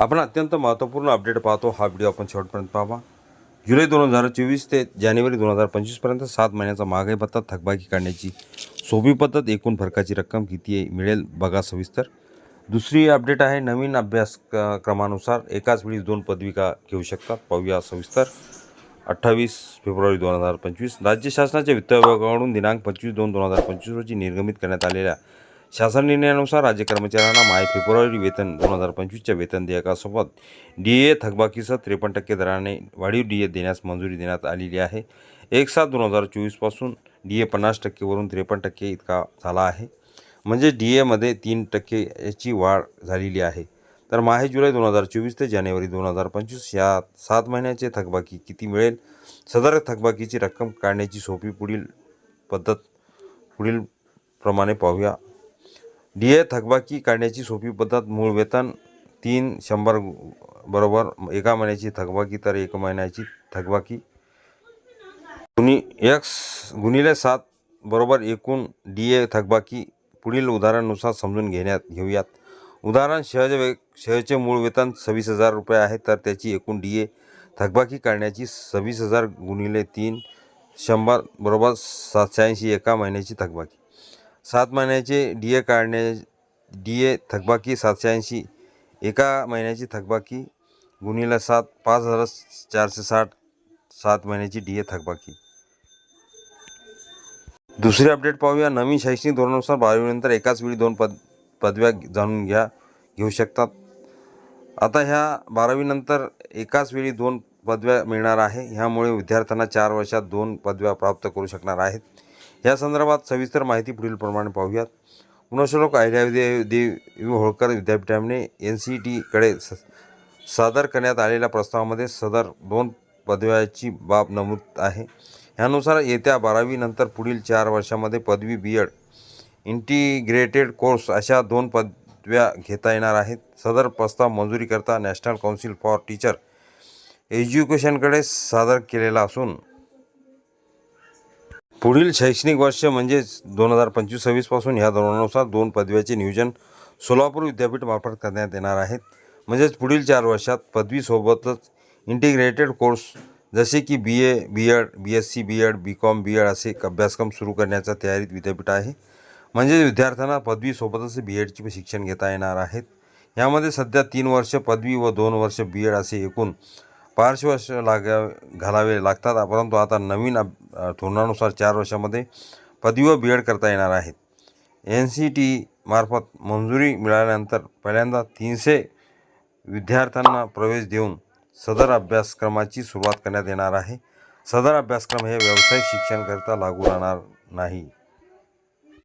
आपण अत्यंत महत्त्वपूर्ण अपडेट पाहतो. हा व्हिडिओ आपण शेवटपर्यंत पाहावा. जुलै दोन हजार चोवीस ते जानेवारी दोन हजार पंचवीसपर्यंत सात महिन्याचा महागाई भत्ता थकबाकी काढण्याची सोपी पद्धत एकूण फरकाची रक्कम किती आहे मिळेल बघा सविस्तर. दुसरी अपडेट आहे नवीन अभ्यास क- क्रमानुसार एकाच वेळी दोन पदविका घेऊ शकतात. पाहूया सविस्तर. अठ्ठावीस फेब्रुवारी दोन हजार पंचवीस राज्य शासनाच्या वित्त विभागाकडून दिनांक पंचवीस दोन दोन हजार पंचवीस रोजी निर्गमित करण्यात आलेल्या शासन निर्णयानुसार राज्य कर्मचाऱ्यांना माय फेब्रुवारी वेतन दोन हजार पंचवीसच्या वेतन देयकासोबत डी ए थकबाकीसह त्रेपन्न टक्के दराने वाढीव डी ए देण्यास मंजुरी देण्यात आलेली आहे. एक सात दोन हजार चोवीसपासून डी ए पन्नास टक्केवरून त्रेपन्न टक्के इतका झाला आहे. म्हणजे डी एमध्ये तीन टक्के याची वाढ झालेली आहे. तर माहे जुलै दोन हजार चोवीस ते जानेवारी दोन हजार पंचवीस या सात महिन्याचे थकबाकी किती मिळेल? सदर थकबाकीची रक्कम काढण्याची सोपी पुढील पद्धत पुढील प्रमाणे पाहूया. डी ए थकबाकी काढण्याची सोपी पद्धत मूळ वेतन तीन शंभर बरोबर एका महिन्याची थकबाकी तर एक महिन्याची थकबाकी. गुणी एक्स गुणिले सात बरोबर एकूण डी ए थकबाकी पुढील उदाहरणानुसार समजून घेण्यात घेऊयात. उदाहरण शहज वे शहरचे मूळ वेतन सव्वीस हजार रुपये आहे तर त्याची एकूण डी ए थकबाकी काढण्याची सव्वीस हजार गुणिले तीन शंभर बरोबर सातशे ऐंशी एका महिन्याची थकबाकी. सात महिन्याचे डी ए काढण्या डी ए थकबाकी सातशे ऐंशी. एका महिन्याची थकबाकी गुणीला सात पाच हजार चारशे साठ सात महिन्याची डी ए थकबाकी. दुसरी अपडेट पाहूया. नवीन शैक्षणिक धोरणानुसार बारावीनंतर एकाच वेळी दोन पद पदव्या जाणून घ्या घेऊ शकतात. आता ह्या बारावीनंतर एकाच वेळी दोन पदव्या मिळणार आहे. ह्यामुळे विद्यार्थ्यांना चार वर्षात दोन पदव्या प्राप्त करू शकणार आहेत. या संदर्भात सविस्तर माहिती पुढीलप्रमाणे पाहूयात. गुणश्लोक अहिल्यादेवी देवी होळकर विद्यापीठाने एन सी टीकडे स सादर करण्यात आलेल्या प्रस्तावामध्ये सदर दोन पदव्याची बाब नमूद आहे. ह्यानुसार येत्या बारावीनंतर पुढील चार वर्षामध्ये पदवी बी एड इंटिग्रेटेड कोर्स अशा दोन पदव्या घेता येणार आहेत. सदर प्रस्ताव मंजुरीकरता नॅशनल काउन्सिल फॉर टीचर एज्युकेशनकडे सादर केलेला असून पुढील शैक्षणिक वर्ष म्हणजेच दोन हजार पंचवीस सव्वीसपासून ह्या धोरणानुसार दोन पदव्याचे नियोजन सोलापूर विद्यापीठमार्फत करण्यात येणार आहेत. म्हणजेच पुढील चार वर्षात पदवीसोबतच इंटिग्रेटेड कोर्स जसे की B A B Ed B S C B Ed B Com B Ed असे अभ्यासक्रम सुरू करण्याच्या तयारीत विद्यापीठ आहे. म्हणजे विद्यार्थ्यांना पदवीसोबतच बी एडचे शिक्षण घेता येणार आहेत. यामध्ये सध्या तीन वर्ष पदवी व दोन वर्ष बी एड असे एकूण पाच वर्ष लागा घालावे लागतात. परंतु आता नवीन अब धोरणानुसार चार वर्षामध्ये पदवी व बी एड करता येणार आहेत. एन सी टी मार्फत मंजुरी मिळाल्यानंतर पहिल्यांदा तीनशे विद्यार्थ्यांना प्रवेश देऊन सदर अभ्यासक्रमाची सुरुवात करण्यात येणार आहे. सदर अभ्यासक्रम हे व्यावसायिक शिक्षणाकरिता लागू राहणार नाही.